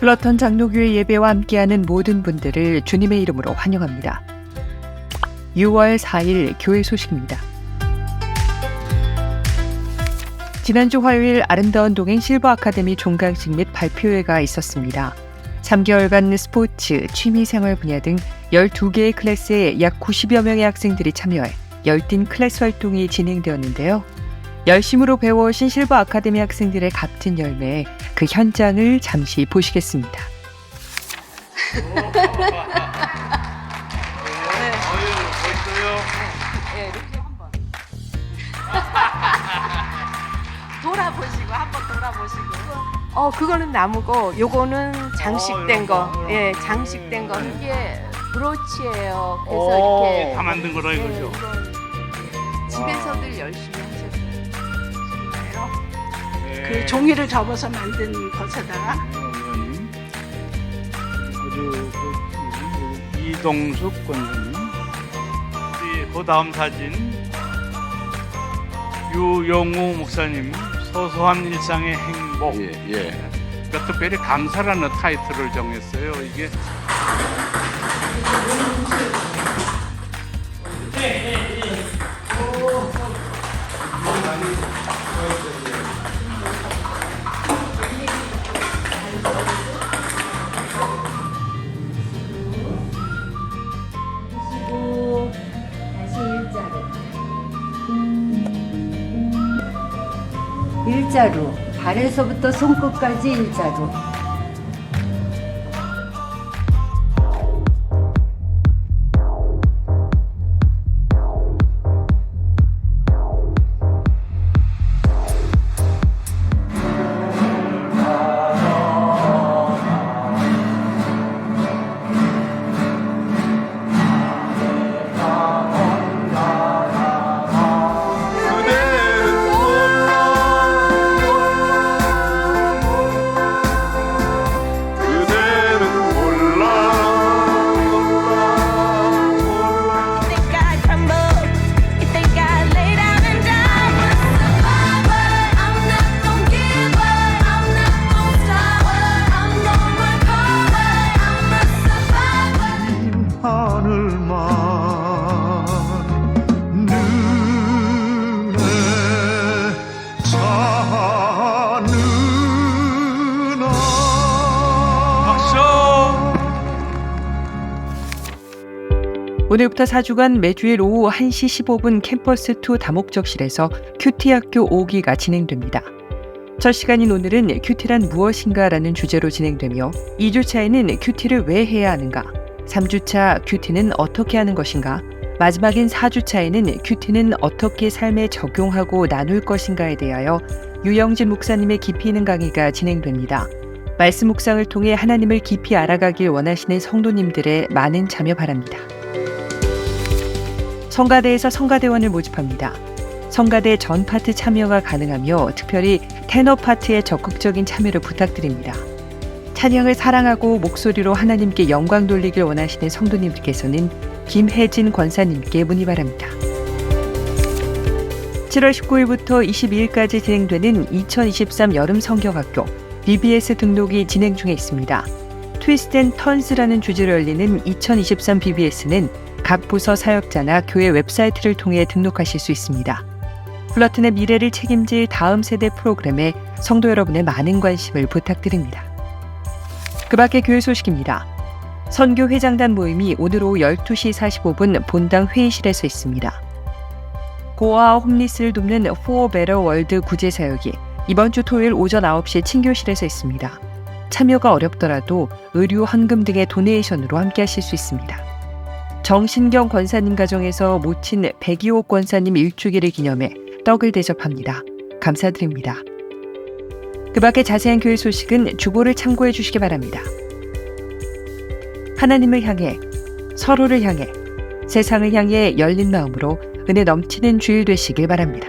플러턴 장로교회 예배와 함께하는 모든 분들을 주님의 이름으로 환영합니다. 6월 4일 교회 소식입니다. 지난주 화요일 아름다운 동행 실버 아카데미 종강식 및 발표회가 있었습니다. 3개월간 스포츠, 취미생활 분야 등 12개의 클래스에 약 90여 명의 학생들이 참여해 열띤 클래스 활동이 진행되었는데요. 열심으로 배워오신 실버 아카데미 학생들의 값진 열매, 그 현장을 잠시 보시겠습니다. 예, 이렇게 한번 돌아보시고 한번 돌아보시고. 어, 그거는 나무고, 요거는 장식된 거. 예, 장식된 거. 이게 브로치예요. 그래서 이렇게 다 만든 거라 예, 이거죠. 이건 집에서들 열심히 하셨어요. 네. 그 종이를 접어서 만든 것에다가 의원님, 아주 그, 이동숙 권사님, 우리 그 다음 사진 유영우 목사님 소소한 일상의 행복. 예, 예. 그러니까 특별히 감사라는 타이틀을 정했어요. 이게 일자로 발에서부터 손끝까지 일자로 눈에 박수. 오늘부터 4주간 매주일 오후 1시 15분 캠퍼스 2 다목적실에서 큐티 학교 5기가 진행됩니다. 첫 시간인 오늘은 큐티란 무엇인가라는 주제로 진행되며 2주차에는 큐티를 왜 해야 하는가, 3주차 큐티는 어떻게 하는 것인가, 마지막인 4주차에는 큐티는 어떻게 삶에 적용하고 나눌 것인가에 대하여 유영진 목사님의 깊이 있는 강의가 진행됩니다. 말씀 묵상을 통해 하나님을 깊이 알아가길 원하시는 성도님들의 많은 참여 바랍니다. 성가대에서 성가대원을 모집합니다. 성가대 전 파트 참여가 가능하며 특별히 테너 파트의 적극적인 참여를 부탁드립니다. 찬양을 사랑하고 목소리로 하나님께 영광 돌리길 원하시는 성도님들께서는 김혜진 권사님께 문의 바랍니다. 7월 19일부터 22일까지 진행되는 2023 여름 성경학교 BBS 등록이 진행 중에 있습니다. 트위스트 앤 턴스라는 주제로 열리는 2023 BBS는 각 부서 사역자나 교회 웹사이트를 통해 등록하실 수 있습니다. 플러튼의 미래를 책임질 다음 세대 프로그램에 성도 여러분의 많은 관심을 부탁드립니다. 그 밖의 교회 소식입니다. 선교 회장단 모임이 오늘 오후 12시 45분 본당 회의실에서 있습니다. 고아와 홈리스를 돕는 포어 베러 월드 구제 사역이 이번 주 토요일 오전 9시 친교실에서 있습니다. 참여가 어렵더라도 의류, 헌금 등의 도네이션으로 함께 하실 수 있습니다. 정신경 권사님 가정에서 모친 백이호 권사님 일주기를 기념해 떡을 대접합니다. 감사드립니다. 그 밖에 자세한 교회 소식은 주보를 참고해 주시기 바랍니다. 하나님을 향해, 서로를 향해, 세상을 향해 열린 마음으로 은혜 넘치는 주일 되시길 바랍니다.